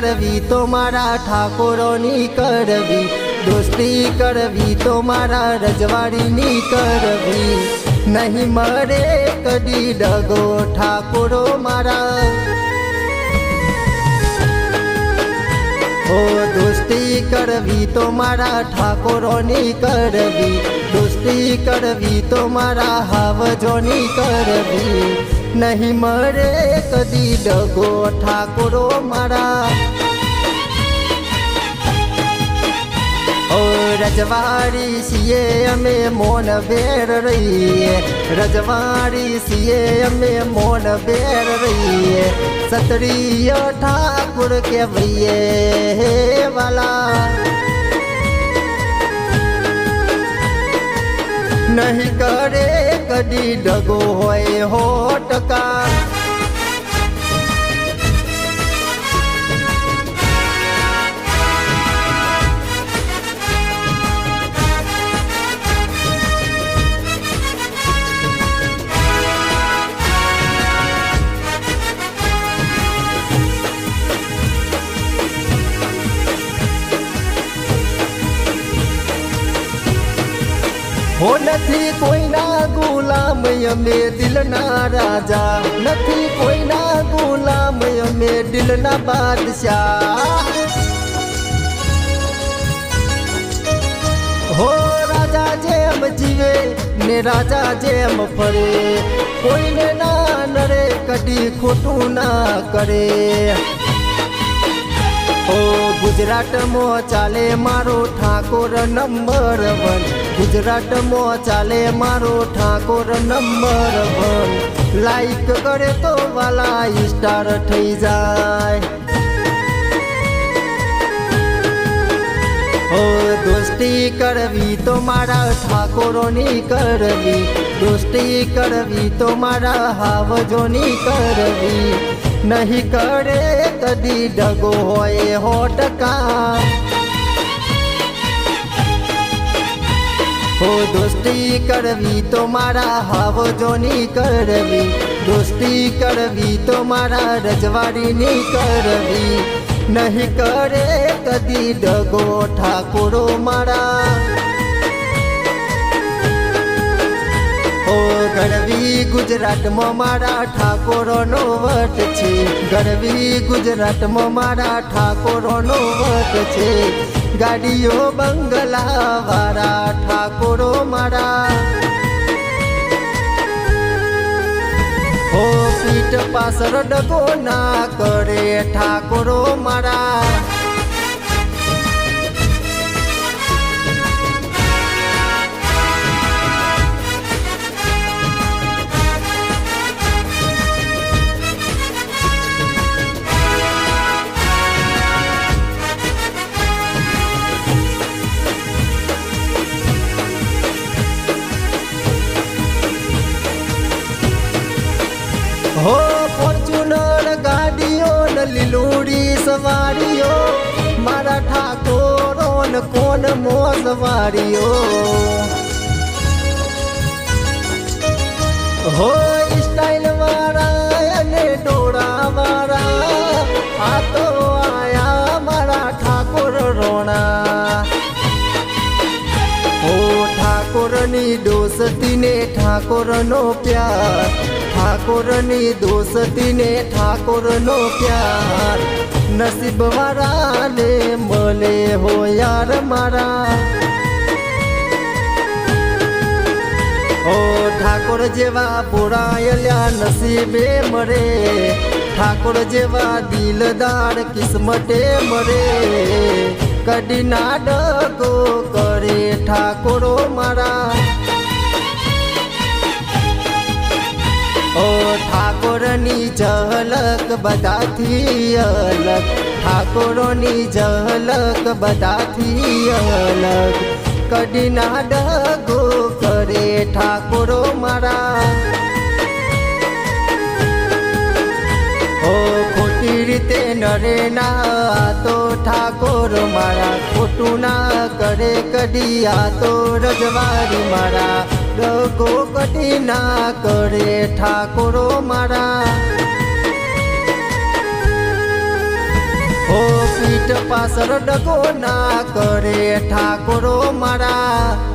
કરવી તો મારા ઠાકોરોની કરવી. દોસ્તી કરવી તો મારા રજવાડીની કરવી. નહીં મરે કદી ડગો ઠાકોરો મારા. ઓ દોસ્તી કરવી તો મારા ઠાકોરોની કરવી. દોસ્તી કરવી તો મારા હાવજોની કરવી. નહીં મરે કદી ડગો ઠાકોરો મારા. રજવાડી સીએ અમે મોન બેર રહીએ. રજવાડી સીએ અમે મોન બેર રહીએ. સતરીય ઠાકુર કહેવાઈએ હે વાલા. નહીં કરે કદી ડગો હોય હો ટકા. હો નથી કોઈના ગુલામ, અમે દિલના રાજા. નથી કોઈના ગુલામ, અમે દિલના બાદશાહ. હો રાજા જેમ જીવે ને રાજા જેમ ફરે, કોઈને ના નરે કદી ખોટું ના કરે. ઓ ગુજરાતમાં ચાલે મારો ઠાકોર નંબર વન ગુજરાતમાં ચાલે મારો ઠાકોર નંબર વન લાઈક કરે તો વાલા સ્ટાર થઈ જાય કરવી તો મારા ઠાકોરોની કરવી. દોસ્તી કરવી તો મારા હાવજોની કરવી. નહીં કરે કદી ડગો હોય હો હો, દોસ્તી કરવી તો મારા હાવજોની કરવી. દોસ્તી કરવી તો મારા રજવાડીની કરવી. નહીં કરે કદી ડગો ઠાકોરો મારા. ઓ ગરવી ગુજરાતમાં મારા ઠાકોરોનો વટ છે. ગરવી ગુજરાતમાં મારા ઠાકોરોનો વટ છે. ગાડીઓ, બંગલા વાળા ઠાકોરો મારા. ઓ પીઠ પાછળ ડગો ના કરે ઠાકોરો મારા. હો, ફોર્ચ્યુનર ગાડીઓ ને લીલુડી સવારીઓ, મારા ઠાકોરો ને કોણ મોસવારીઓ? હો સ્ટાઇલ વાળા અને ડોળા વાળા આ તો આયા મારા ઠાકોર રોણા. ઠાકોરની દોસ્તીને ઠાકોરનો પ્યાર ઠાકોરની દોસ્તીને ઠાકોરનો પ્યાર નસીબ વાળાને મળે હો યાર મારા ઓ ઠાકોર જેવા બોરાયેલા નસીબે મરે ઠાકોર જેવા દિલદાર કિસ્મતે મરે કડી ના ડગો કરે ઠાકોરો મારા ઠાકોરની ઝલક બધાથી અલગ. ઠાકોરોની ઝલક બધાથી અલગ. કડીના ડગો કરે ઠાકોરો મારા. ઓ ખોટી રીતે નરે ના તો ઠાકોર મારા. ખોટું ના કરે કડી, આ તો રજવાડી મારા. ડગો કટી ના કરે ઠાકોરો મારા. ઓ પીઠ પાછળ ડગો ના કરે ઠાકોરો મારા.